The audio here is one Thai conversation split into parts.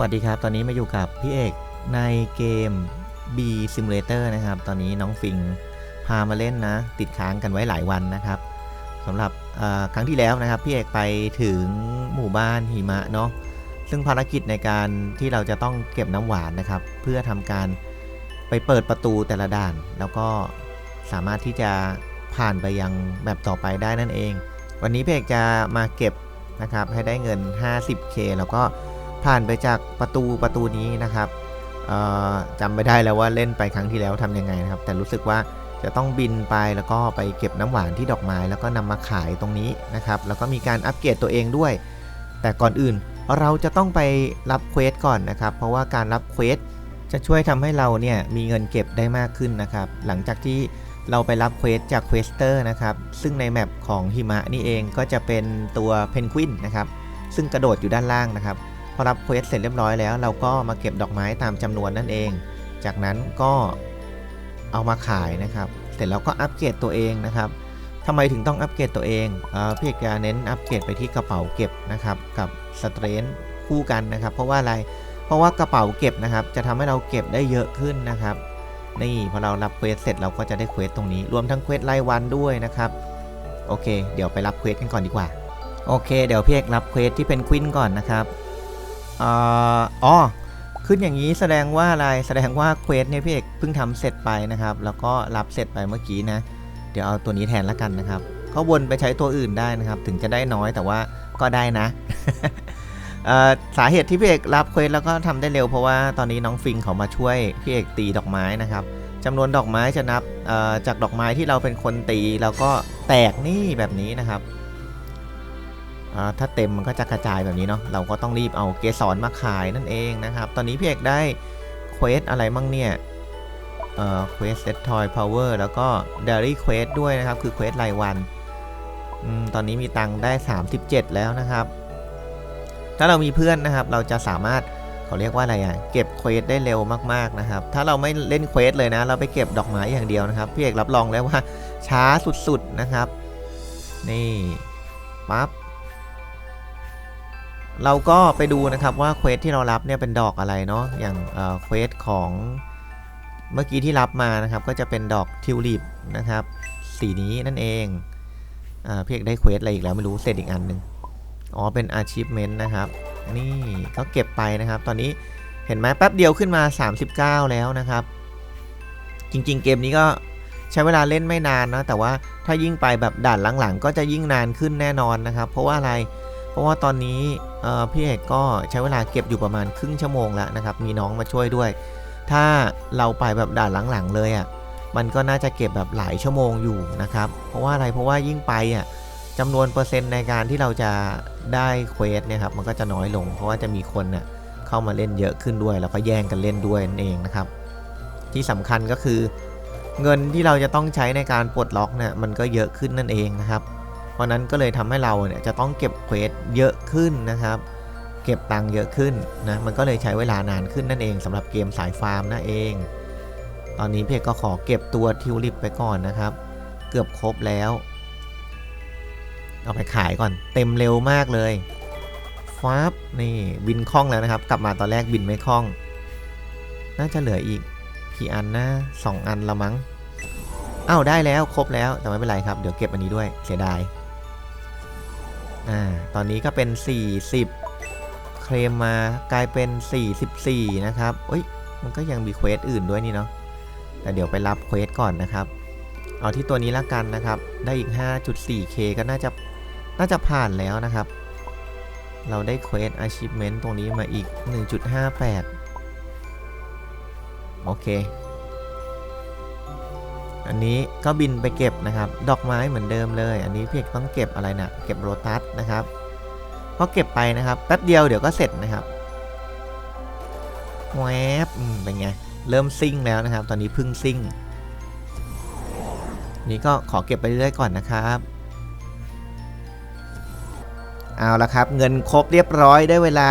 วัสดีครับ ตอนนี้มาอยู่กับพี่เอกในเกม B Simulator นะครับ ตอนนี้น้องฟิงพามาเล่นนะ ติดค้างกันไว้หลายวันนะครับสำหรับครั้งที่แล้วนะครับ พี่เอกไปถึงหมู่บ้านหิมะเนาะซึ่งภารกิจในการที่เราจะต้องเก็บน้ำหวานนะครับ เพื่อทำการไปเปิดประตูแต่ละด่าน แล้วก็สามารถที่จะผ่านไปยังแบบต่อไปได้นั่นเอง วันนี้พี่เอกจะมาเก็บนะครับให้ได้เงิน 50k แล้วก็ ผ่านไปจากประตูประตูนี้นะครับจำไม่ได้แล้วว่าเล่นไปครั้งที่แล้วทำยังไงนะครับ แต่รู้สึกว่าจะต้องบินไปแล้วก็ไปเก็บน้ำหวานที่ดอกไม้ แล้วก็นำมาขายตรงนี้นะครับ แล้วก็มีการอัปเกรดตัวเองด้วย แต่ก่อนอื่นเราจะต้องไปรับเควสก่อนนะครับ เพราะว่าการรับเควสจะช่วยทำให้เราเนี่ยมีเงินเก็บได้มากขึ้นนะครับ หลังจากที่เราไปรับเควสจากเควสเตอร์นะครับ ซึ่งในแมปของหิมะนี่เองก็จะเป็นตัวเพนกวินนะครับ ซึ่งกระโดดอยู่ด้านล่างนะครับ อรับเควสเสร็จเรียบร้อยแล้ว เราก็มาเก็บดอกไม้ตามจำนวนนั่นเอง จากนั้นก็เอามาขายนะครับ เสร็จแล้วก็อัปเกรดตัวเองนะครับทำไมถึงต้องอัปเกรดตัวเองเออพี่เอกจะเน้นอัปเกรดไปที่กระเป๋าเก็บนะครับ กับสเตรนคู่กันนะครับ เพราะว่าอะไร เพราะว่ากระเป๋าเก็บนะครับ จะทำให้เราเก็บได้เยอะขึ้นนะครับ นี่พอเรารับเควสเสร็จเราก็จะได้เควสตรงนี้ รวมทั้งเควสรายวันด้วยนะครับ โอเค เดี๋ยวไปรับเควสกันก่อนดีกว่า โอเค เดี๋ยวพี่เอกรับเควสที่เป็นควินก่อนนะครับ อ๋อขึ้นอย่างนี้แสดงว่าอะไรแสดงว่าเควสเนี่ยพี่เอกเพิ่งทำเสร็จไปนะครับ แล้วก็รับเสร็จไปเมื่อกี้นะ เดี๋ยวเอาตัวนี้แทนละกันนะครับก็วนไปใช้ตัวอื่นได้นะครับ ถึงจะได้น้อยแต่ว่าก็ได้นะเอ่อสาเหตุที่พี่เอกรับเควสแล้วก็ทำได้เร็วเพราะว่าตอนนี้น้องฟิงเขามาช่วยพี่เอกตีดอกไม้นะครับจำนวนดอกไม้จะนับเอ่อจากดอกไม้ที่เราเป็นคนตีแล้วก็แตกนี่แบบนี้นะครับ ถ้าเต็มมันก็จะกระจายแบบนี้เนาะเราก็ต้องรีบเอาเกสรมาขายนั่นเองนะครับ ตอนนี้พี่เอกได้เควสอะไรมั่งเนี่ยเอ่อเควสเซตทอยพาวเวอร์แล้วก็เดลี่เควสด้วยนะครับ คือเควสรายวันอมตอนนี้มีตังค์ได้ 37 แล้วนะครับ ถ้าเรามีเพื่อนนะครับ เราจะสามารถเขาเรียกว่าอะไรอะเก็บเควสได้เร็วมากๆนะครับ ถ้าเราไม่เล่นเควสเลยนะ เราไปเก็บดอกไม้อย่างเดียวนะครับพี่เอกรับรองแล้วว่าช้าสุดๆนะครับ นี่ปั๊บ เราก็ไปดูนะครับว่าเควสที่เรารับเนี่ยเป็นดอกอะไรเนาะอย่างเควสของเมื่อกี้ที่รับมานะครับก็จะเป็นดอกทิวลิปนะครับสีนี้นั่นเองอ่าพี่เอกได้เควสอะไรอีกแล้วไม่รู้เสร็จอีกอันหนึ่งอ๋อเป็น achievement นะครับ นี่ก็เก็บไปนะครับ ตอนนี้เห็นไหมแป๊บเดียวขึ้นมา 39 แล้วนะครับ จริงๆ เกมนี้ก็ใช้เวลาเล่นไม่นานนะแต่ว่าถ้ายิ่งไปแบบด่านหลังๆ ก็จะยิ่งนานขึ้นแน่นอนนะครับ เพราะว่าอะไรเพราะว่าตอนนี้พี่เอกก็ใช้เวลาเก็บอยู่ประมาณครึ่งชั่วโมงแล้วนะครับ มีน้องมาช่วยด้วย ถ้าเราไปแบบด่านหลังๆเลยอะ่ะ มันก็น่าจะเก็บแบบหลายชั่วโมงอยู่นะครับ เพราะว่าอะไร เพราะว่ายิ่งไปอะจำนวนเปอร์เซ็นต์ในการที่เราจะได้เควสเนี่ยครับ มันก็จะน้อยลง เพราะว่าจะมีคนน่ะเข้ามาเล่นเยอะขึ้นด้วย แล้วก็แย่งกันเล่นด้วยนั่นเองนะครับ ที่สำคัญก็คือ เงินที่เราจะต้องใช้ในการปลดล็อกเนี่ย มันก็เยอะขึ้นนั่นเองนะครับ ราะนั้นก็เลยทำให้เราเนี่ยจะต้องเก็บเควสเยอะขึ้นนะครับ เก็บตังค์เยอะขึ้นนะมันก็เลยใช้เวลานานขึ้นนั่นเองสำหรับเกมสายฟาร์มนั่นเอง ตอนนี้เพจก็ขอเก็บตัวทิวลิปไปก่อนนะครับ เกือบครบแล้ว เอาไปขายก่อนเต็มเร็วมากเลยฟ้าบนี่บินคล่องแล้วนะครับ กลับมาตอนแรกบินไม่คล่อง น่าจะเหลืออีกกี่อันนะสองอันละมั้งอ้าวได้แล้วครบแล้วแต่ไม่เป็นไรครับ เดี๋ยวเก็บอันนี้ด้วยเสียดาย อ่า ตอนนี้ก็เป็น 40 เคลมมากลายเป็น 44 นะครับเอ้ย มันก็ยังมีเควสอื่นด้วยนี่เนาะ แต่เดี๋ยวไปรับเควสก่อนนะครับ เอาที่ตัวนี้ละกันนะครับ ได้อีก 5.4k ก็น่าจะ น่าจะผ่านแล้วนะครับ เราได้เควส achievement ตรงนี้มาอีก 1.58 โอเค อันนี้ก็บินไปเก็บนะครับ ดอกไม้เหมือนเดิมเลย อันนี้เพี่เอกต้องเก็บอะไรนะเก็บโรตัสนะครับก็เก็บไปนะครับแป๊บเดียวเดี๋ยวก็เสร็จนะครับแวบเป็นไงเริ่มซิ่งแล้วนะครับ ตอนนี้พึ่งซิ่ง นี่ก็ขอเก็บไปเรื่อยๆก่อนนะครับเอาละครับ เงินครบเรียบร้อยได้เวลา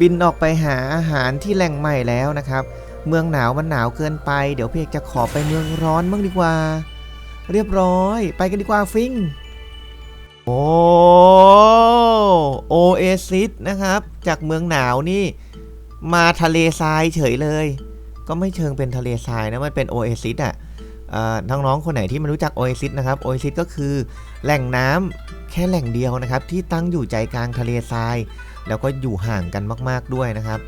บินออกไปหาอาหารที่แหล่งใหม่แล้วนะครับ เมืองหนาวมันหนาวเกินไป เดี๋ยวพี่เอกจะขอไปเมืองร้อนบ้างดีกว่า เรียบร้อย ไปกันดีกว่าฟิง โอ้โอเอซิสนะครับ จากเมืองหนาวนี่ มาทะเลทรายเฉยเลย ก็ไม่เชิงเป็นทะเลทรายนะ มันเป็นโอเอซิสอะเอ่อน้องๆคนไหนที่ไม่รู้จักโอเอซิสนะครับโอเอซิสก็คือแหล่งน้ำแค่แหล่งเดียวนะครับ ที่ตั้งอยู่ใจกลางทะเลทราย แล้วก็อยู่ห่างกันมาก ๆด้วยนะครับ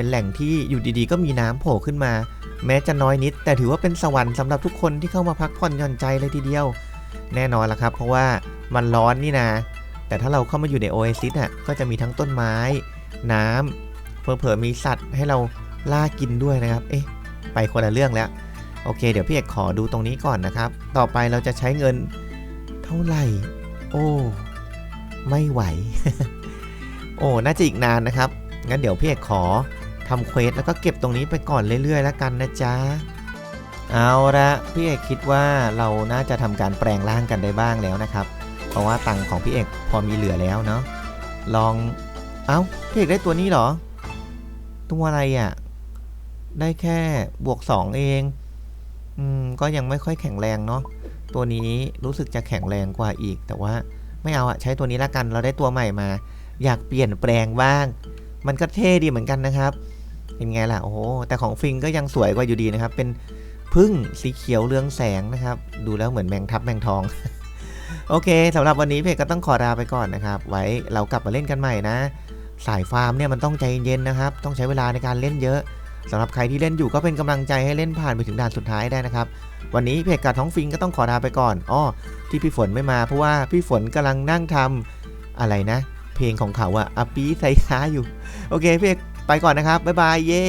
เป็นแหล่งที่อยู่ดีๆ ก็มีน้ำโผล่ขึ้นมา แม้จะน้อยนิด แต่ถือว่าเป็นสวรรค์สำหรับทุกคนที่เข้ามาพักผ่อนหย่อนใจเลยทีเดียว แน่นอนละครับ เพราะว่ามันร้อนนี่นะ แต่ถ้าเราเข้ามาอยู่ในโอเอซิสอะก็จะมีทั้งต้นไม้ น้ำเผลอๆมีสัตว์ให้เราล่ากินด้วยนะครับ เอ๊ะ ไปคนละเรื่องแล้ว โอเค เดี๋ยวพี่เอกขอดูตรงนี้ก่อนนะครับ ต่อไปเราจะใช้เงินเท่าไหร่ โอ้ ไม่ไหว โอ้ น่าจะอีกนานนะครับ งั้นเดี๋ยวพี่เอกขอ ทำเควสแล้วก็เก็บตรงนี้ไปก่อนเรื่อยๆ แล้วกันนะจ๊ะ เอาละพี่เอกคิดว่าเราน่าจะทำการแปลงร่างกันได้บ้างแล้วนะครับ เพราะว่าตังค์ของพี่เอกพอมีเหลือแล้วเนาะลอง เอ้าพี่เอกได้ตัวนี้เหรอ ตัวอะไรอะ่ะ ได้แค่บวก 2 เองอืมก็ยังไม่ค่อยแข็งแรงเนาะตัวนี้รู้สึกจะแข็งแรงกว่าอีก แต่ว่าไม่เอาอะใช้ตัวนี้ละกันเราได้ตัวใหม่มา อยากเปลี่ยนแปลงบ้าง มันก็เท่ดีเหมือนกันนะครับ เป็นไงล่ะ โอ้โห แต่ของฟิงก็ยังสวยกว่าอยู่ดีนะครับ เป็นพึ่งสีเขียวเรืองแสงนะครับ ดูแล้วเหมือนแมงทับแมงทอง โอเคสำหรับวันนี้เพจก็ต้องขอลาไปก่อนนะครับ ไว้เรากลับมาเล่นกันใหม่นะ สายฟาร์มเนี่ยมันต้องใจเย็นนะครับ ต้องใช้เวลาในการเล่นเยอะสำหรับใครที่เล่นอยู่ก็เป็นกำลังใจให้เล่นผ่านไปถึงด่านสุดท้ายได้นะครับ วันนี้เพจกัดท้องฟิงก็ต้องขอลาไปก่อนอ้อที่พี่ฝนไม่มาเพราะว่าพี่ฝนกำลังนั่งทำอะไรนะ เพลงของเขาอะอปีไซค้าอยู่ โอเคเอก ไปก่อนนะครับ บ๊ายบาย เย้